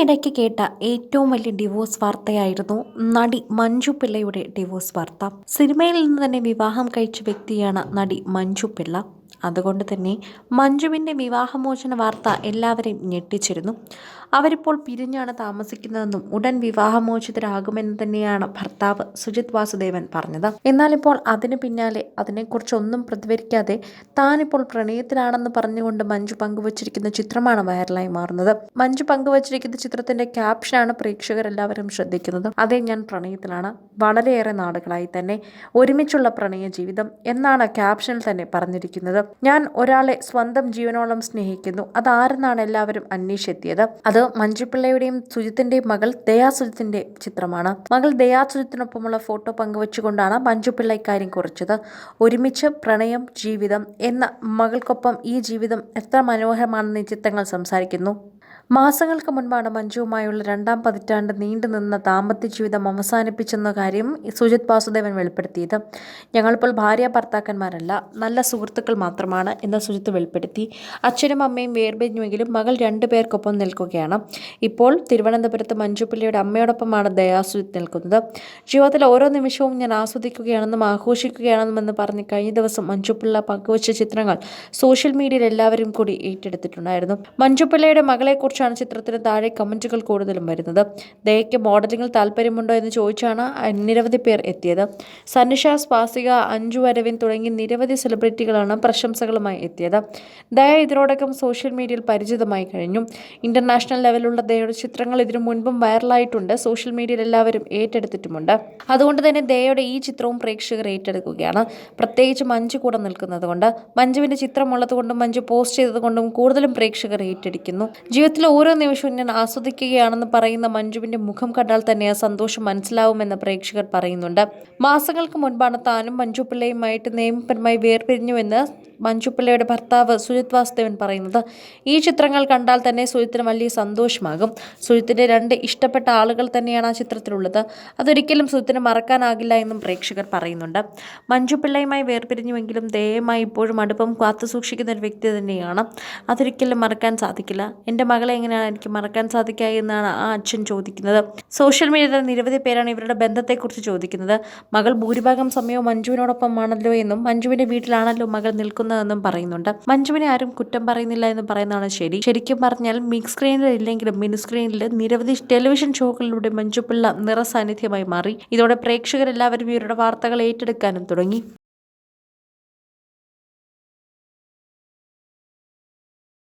ഇടയ്ക്ക് കേട്ട ഏറ്റവും വലിയ ഡിവോഴ്സ് വാർത്തയായിരുന്നു നടി മഞ്ജു പിള്ളയുടെ ഡിവോഴ്സ് വാർത്ത. സിനിമയിൽ നിന്ന് തന്നെ വിവാഹം കഴിച്ച വ്യക്തിയാണ് നടി മഞ്ജു പിള്ള. അതുകൊണ്ട് തന്നെ മഞ്ജുവിന്റെ വിവാഹമോചന വാർത്ത എല്ലാവരെയും ഞെട്ടിച്ചിരുന്നു. അവരിപ്പോൾ പിരിഞ്ഞാണ് താമസിക്കുന്നതെന്നും ഉടൻ വിവാഹമോചിതരാകുമെന്ന് തന്നെയാണ് ഭർത്താവ് സുജിത് വാസുദേവൻ പറഞ്ഞത്. എന്നാൽ ഇപ്പോൾ അതിന് പിന്നാലെ അതിനെക്കുറിച്ചൊന്നും പ്രതികരിക്കാതെ താനിപ്പോൾ പ്രണയത്തിലാണെന്ന് പറഞ്ഞുകൊണ്ട് മഞ്ജു പങ്കുവച്ചിരിക്കുന്ന ചിത്രമാണ് വൈറലായി മാറുന്നത്. മഞ്ജു പങ്കുവച്ചിരിക്കുന്ന ചിത്രത്തിന്റെ ക്യാപ്ഷനാണ് പ്രേക്ഷകരെല്ലാവരും ശ്രദ്ധിക്കുന്നത്. അതെ ഞാൻ പ്രണയത്തിലാണ്. വളരെയേറെ നാളുകളായി തന്നെ ഒരുമിച്ചുള്ള പ്രണയ ജീവിതം എന്നാണ് ക്യാപ്ഷനിൽ തന്നെ പറഞ്ഞിരിക്കുന്നത്. ഞാൻ ഒരാളെ സ്വന്തം ജീവനോളം സ്നേഹിക്കുന്നു. അതാരെന്നാണ് എല്ലാവരും അന്വേഷിച്ചെത്തിയത്? അത് മഞ്ജുപിള്ളയുടെയും സുജിത്തിന്റെയും മകൾ ദയാ സുജിത്തിന്റെ ചിത്രമാണ്. മകൾ ദയാ സുജിത്തിനൊപ്പമുള്ള ഫോട്ടോ പങ്കുവച്ചുകൊണ്ടാണ് മഞ്ജുപിള്ള ഇക്കാര്യം കുറിച്ചത്. ഒരുമിച്ച് പ്രണയം ജീവിതം എന്ന മകൾക്കൊപ്പം ഈ ജീവിതം എത്ര മനോഹരമാണെന്ന് ചിത്രങ്ങൾ സംസാരിക്കുന്നു. മാസങ്ങൾക്ക് മുൻപാണ് മഞ്ജുവുമായുള്ള രണ്ടാം പതിറ്റാണ്ട് നീണ്ടുനിന്ന ദാമ്പത്യ ജീവിതം അവസാനിപ്പിച്ചെന്ന കാര്യം സുജിത് വാസുദേവൻ വെളിപ്പെടുത്തിയത്. ഞങ്ങളിപ്പോൾ ഭാര്യ ഭർത്താക്കന്മാരല്ല നല്ല സുഹൃത്തുക്കൾ മാത്രമാണ് എന്ന് സുജിത്ത് വെളിപ്പെടുത്തി. അച്ഛനും അമ്മയും വേർപിരിഞ്ഞുവെങ്കിലും മകൾ രണ്ടു പേർക്കൊപ്പം നിൽക്കുകയാണ്. ഇപ്പോൾ തിരുവനന്തപുരത്ത് മഞ്ജുപിള്ളിയുടെ അമ്മയോടൊപ്പമാണ് ദയാ സുജിത്ത് നിൽക്കുന്നത്. ജീവിതത്തിൽ ഓരോ നിമിഷവും ഞാൻ ആസ്വദിക്കുകയാണെന്നും ആഘോഷിക്കുകയാണെന്നുമെന്ന് പറഞ്ഞ് കഴിഞ്ഞ ദിവസം മഞ്ജുപിള്ള പങ്കുവച്ച ചിത്രങ്ങൾ സോഷ്യൽ മീഡിയയിൽ എല്ലാവരും കൂടി ഏറ്റെടുത്തിട്ടുണ്ടായിരുന്നു. മഞ്ജുപിള്ളയുടെ മകളെക്കുറിച്ചാണ് ചിത്രത്തിന് താഴെ കമന്റുകൾ കൂടുതലും വരുന്നത്. ദയയ്ക്ക് മോഡലിംഗിൽ താല്പര്യമുണ്ടോ എന്ന് ചോദിച്ചാണ് നിരവധി പേർ എത്തിയത്. സന്നിഷ സ്വാസിക അഞ്ജു അരവിന്ദ് തുടങ്ങി നിരവധി സെലിബ്രിറ്റികളാണ് പ്രശംസകളുമായി എത്തിയത്. ദയ ഇതിനോടകം സോഷ്യൽ മീഡിയയിൽ പരിചിതമായി കഴിഞ്ഞു. ഇന്റർനാഷണൽ ലെവലുള്ള ദയയുടെ ചിത്രങ്ങൾ ഇതിനു മുൻപും വൈറലായിട്ടുണ്ട്. സോഷ്യൽ മീഡിയയിൽ എല്ലാവരും ഏറ്റെടുത്തിട്ടുമുണ്ട്. അതുകൊണ്ട് തന്നെ ദയയുടെ ഈ ചിത്രവും പ്രേക്ഷകർ ഏറ്റെടുക്കുകയാണ്. പ്രത്യേകിച്ച് മഞ്ജു കൂടെ നിൽക്കുന്നത് കൊണ്ട് മഞ്ജുവിന്റെ ചിത്രമുള്ളത് കൊണ്ടും മഞ്ജു പോസ്റ്റ് ചെയ്തതുകൊണ്ടും കൂടുതലും പ്രേക്ഷകർ ഏറ്റെടുക്കുന്നു. ജീവിതത്തിലെ ഓരോ നിമിഷവും ഞാൻ ആസ്വദിക്കുകയാണെന്ന് പറയുന്ന മഞ്ജുവിന്റെ മുഖം കണ്ടാൽ തന്നെ ആ സന്തോഷം മനസ്സിലാവുമെന്ന് പ്രേക്ഷകർ പറയുന്നുണ്ട്. മാസങ്ങൾക്ക് മുൻപാണ് താനും മഞ്ജു പിള്ളയുമായിട്ട് നിയമപരമായി വേർപിരിഞ്ഞുവെന്ന് മഞ്ജു പിള്ളയുടെ ഭർത്താവ് സുജിത് വാസുദേവൻ പറയുന്നത്. ഈ ചിത്രങ്ങൾ കണ്ടാൽ തന്നെ സുജിത്തിന് വലിയ സന്തോഷമാകും. സുജിത്തിന്റെ രണ്ട് ഇഷ്ടപ്പെട്ട ആളുകൾ തന്നെയാണ് ആ ചിത്രത്തിലുള്ളത്. അതൊരിക്കലും സുജിത്തിന് മറക്കാനാകില്ല എന്നും പ്രേക്ഷകർ പറയുന്നുണ്ട്. മഞ്ജു പിള്ളയുമായി വേർപിരിഞ്ഞുവെങ്കിലും ദയമായി ഇപ്പോഴും അടുപ്പം കാത്തു സൂക്ഷിക്കുന്ന ഒരു വ്യക്തി തന്നെയാണ്. അതൊരിക്കലും മറക്കാൻ സാധിക്കില്ല. എന്റെ മകളെ എങ്ങനെയാണ് എനിക്ക് മറക്കാൻ സാധിക്കുക എന്നാണ് ആ അച്ഛൻ ചോദിക്കുന്നത്. സോഷ്യൽ മീഡിയയിൽ നിരവധി പേരാണ് ഇവരുടെ ബന്ധത്തെക്കുറിച്ച് ചോദിക്കുന്നത്. മകൾ ഭൂരിഭാഗം സമയവും മഞ്ജുവിനോടൊപ്പമാണല്ലോ എന്നും മഞ്ജുവിന്റെ വീട്ടിലാണല്ലോ മകൾ നിൽക്കുന്നതെന്നും പറയുന്നുണ്ട്. മഞ്ജുവിനെ ആരും കുറ്റം പറയുന്നില്ല എന്ന് പറയുന്നതാണ് ശരി. ശരിക്കും പറഞ്ഞാൽ മിക്സ് സ്ക്രീനിൽ ഇല്ലെങ്കിലും മിനി സ്ക്രീനിൽ നിരവധി ടെലിവിഷൻ ഷോകളിലൂടെ മഞ്ജു പിള്ള നിറസാന്നിധ്യമായി മാറി. ഇതോടെ പ്രേക്ഷകരെല്ലാവരും ഇവരുടെ വാർത്തകൾ ഏറ്റെടുക്കാനും തുടങ്ങി.